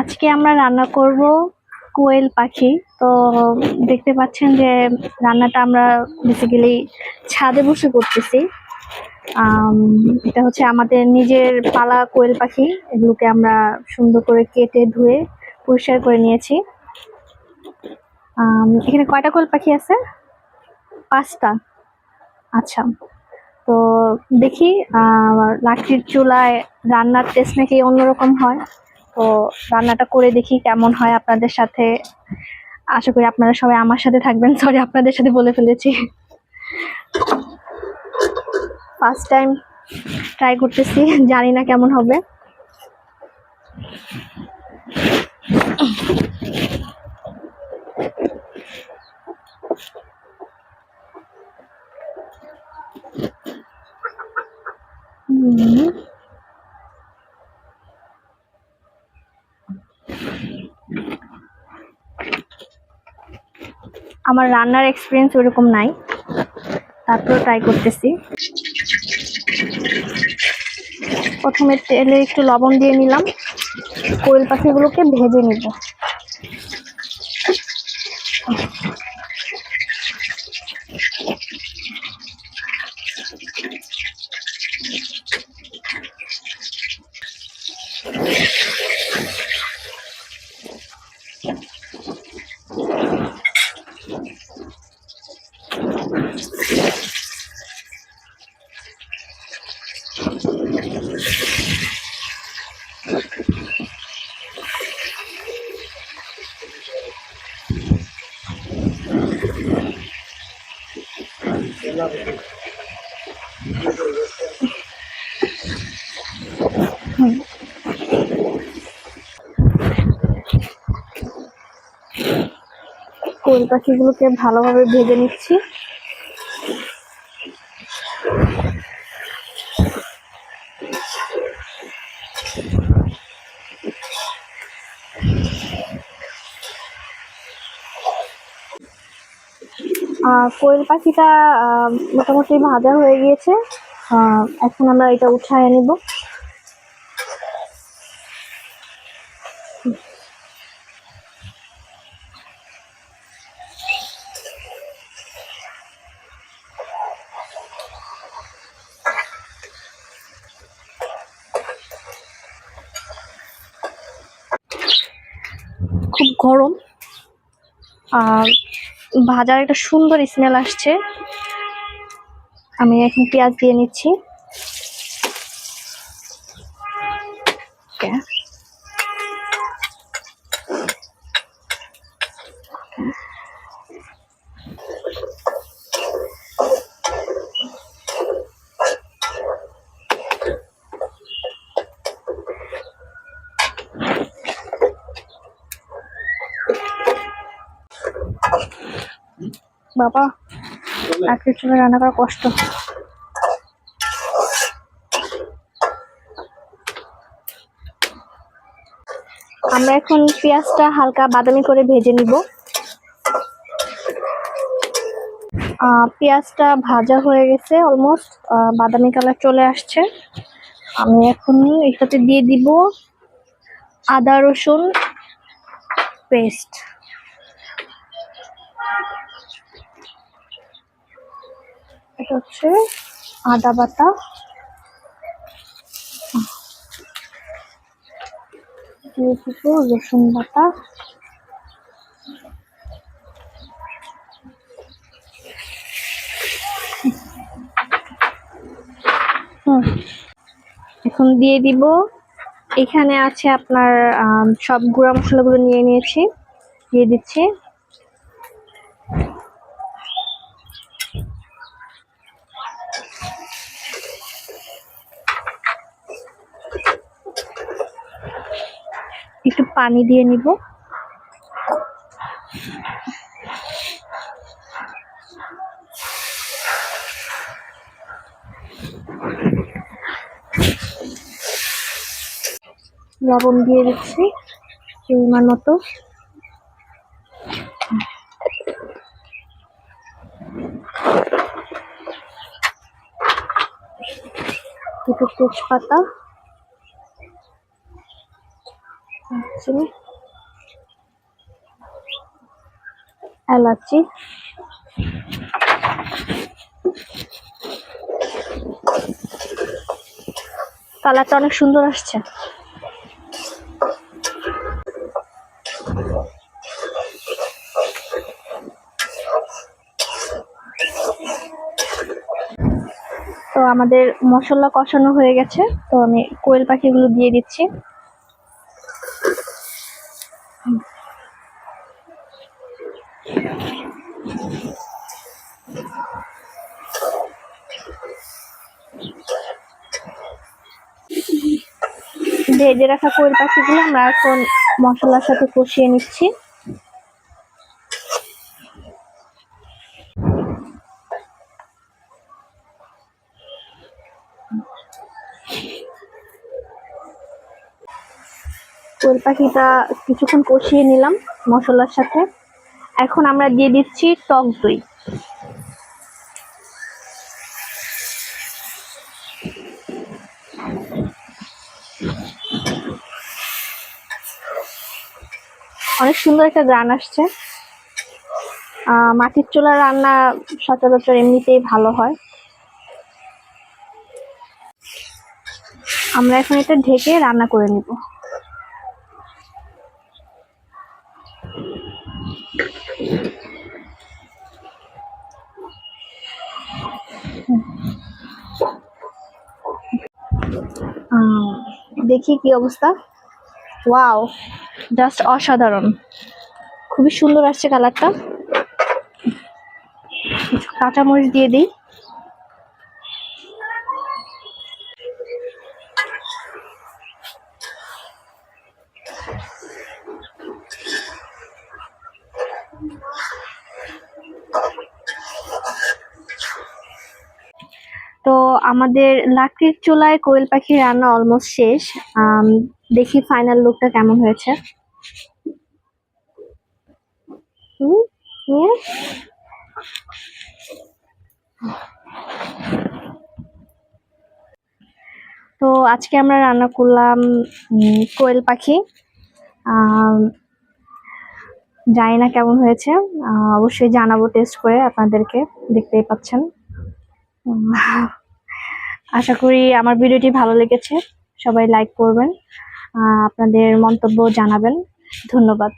আজকে আমরা রান্না করব কোয়েল পাখি। তো দেখতে পাচ্ছেন যে রান্নাটা আমরা বেসিক্যালি ছাদে বসে করতেছি। এটা হচ্ছে আমাদের নিজের পালা কোয়েল পাখি। এগুলোকে আমরা সুন্দর করে কেটে ধুয়ে পরিষ্কার করে নিয়েছি। এখানে কয়টা কোয়েল পাখি আছে? পাঁচটা। আচ্ছা। তো দেখি লাকড়ির চুলায় রান্নার টেস্ট নাকি অন্যরকম হয়। তো রান্নাটা করে দেখি কেমন হয় আপনাদের সাথে। আশা করি আপনারা সবাই আমার সাথে থাকবেন। সরি আপনাদের সাথে বলে ফেলেছি। ফার্স্ট টাইম ট্রাই করতেছি। জানি না কেমন হবে। হুম। আমার রান্নার এক্সপিরিয়েন্স ওরকম নাই। তারপরেও ট্রাই করতেছি। প্রথমে তেলে একটু লবণ দিয়ে নিলাম। কোয়েল পাখিগুলোকে ভেজে নিব। কোয়েল পাখিগুলোকে ভালোভাবে ভেজে নিচ্ছি। কোয়েল পাখিটা মোটামুটি ভাজা হয়ে গিয়েছে। এখন আমরা এটা উঠায় নিব। খুব গরম। আর ভাজার একটা সুন্দর স্মেল আসছে। আমি এখন পেঁয়াজ দিয়ে নিচ্ছি. বাবা একটা চুলে রান্না করা কষ্ট। আমরা এখন পেঁয়াজটা হালকা বাদামি করে ভেজে নিব। পেঁয়াজটা ভাজা হয়ে গেছে অলমোস্ট বাদামি কালার চলে আসছে। আমি এখন এটাতে দিয়ে দিব আদা রসুন পেস্ট। এটা হচ্ছে আদা বাটা। দিয়ে দিব রসুন বাটা। এখন দিয়ে দিব। এখানে আছে আপনার সব গুঁড়া মশলাগুলো নিয়ে নিয়েছি। দিয়ে দিচ্ছি একটু পানি দিয়ে নিব। লবণ দিয়ে দিচ্ছি পরিমাণ মতো। দুটো তেজপাতা। চিনি এলাচি। কালারটা অনেক সুন্দর আসছে। তো আমাদের মশলা কষানো হয়ে গেছে, তো আমি কোয়েল পাখিগুলো দিয়ে দিচ্ছি। ভেজে রাখা কোয়েল পাখিগুলো আমরা এখন মশলার সাথে কষিয়ে নিচ্ছি। কোয়েল পাখিটা কিছুক্ষণ কষিয়ে নিলাম মশলার সাথে। এখন আমরা দিয়ে দিচ্ছি টক দই। অনেক সুন্দর একটা গ্রান আসছে। মাটির চুলার রান্না সচরাচর এমনিতেই ভালো হয়। আমরা এখন এটা ঢেকে রান্না করে নিব। দেখি কি অবস্থা। ওয়াও! জাস্ট অসাধারণ। খুবই সুন্দর আসছে কালারটা। কাঁচামরিচ দিয়ে দিই। তো আমাদের লাকড়ির চুলায় কোয়েল পাখি রান্না অলমোস্ট শেষ। দেখি ফাইনাল লুকটা কেমন হয়েছে হুম, নিয়ে তো আজকে আমরা রান্না করলাম কোয়েল পাখি। জানি না কেমন হয়েছে। অবশ্যই জানাব টেস্ট করে আপনাদেরকে। দেখতেই পাচ্ছেন। আশা করি আমার ভিডিওটি ভালো লেগেছে। সবাই লাইক করবেন। আপনাদের মন্তব্য জানাবেন। ধন্যবাদ।